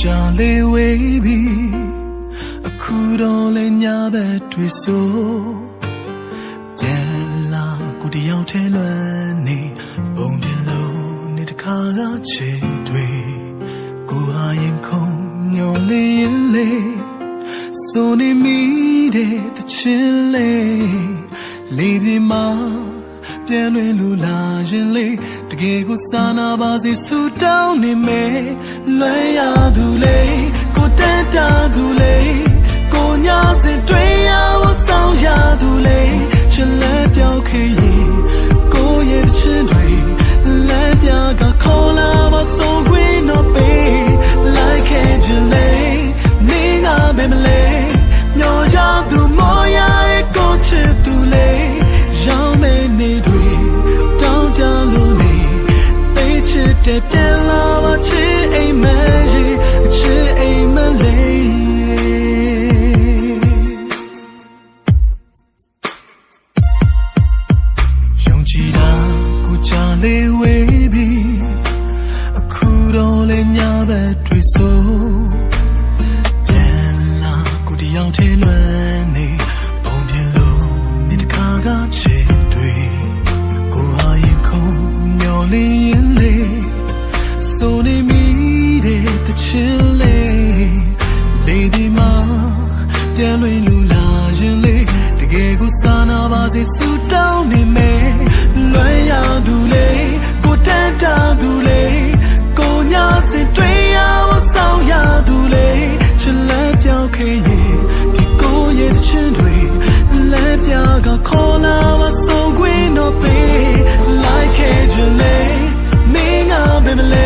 ကြာလေးဝေးပြီအခုတော့လည်းညဘက်တွေဆိုပြန်လာကိုတယောက်ထဲလွမ်းနေပုံပြလုံးနေတခါကချေတွေကိုဟာရင်ခုန်ညော်လေးရင်လေးဆိုနေမိတဲ့တချင်လေးလေးဒီမှာ ပြန်လွင်လူလာရင်လေတကယ်ကိုစာနာပါစေဆူတောင်းနေမယ်လွယ်ရသူလေကိုတက်တာသူလေကိုညာစင်တွေ့ရဖို့ဆောင်ရသူလေချစ်လက်ပြောင်းခဲ့ရင်ကိုရဲ့ချစ်တွေလက်ပြကခေါ်လာပါဆုံးခွင့်တော့ပေး like can't you lay နေငါပဲမလဲ တဲ့ပြန်လာပါချစ်အိမ်မကြီးချစ်အိမ်မလေးယုံကြည်တာကိုချလေးဝေးပြီအခုတော့လေညဘက်တွေဆို and live.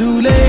doulet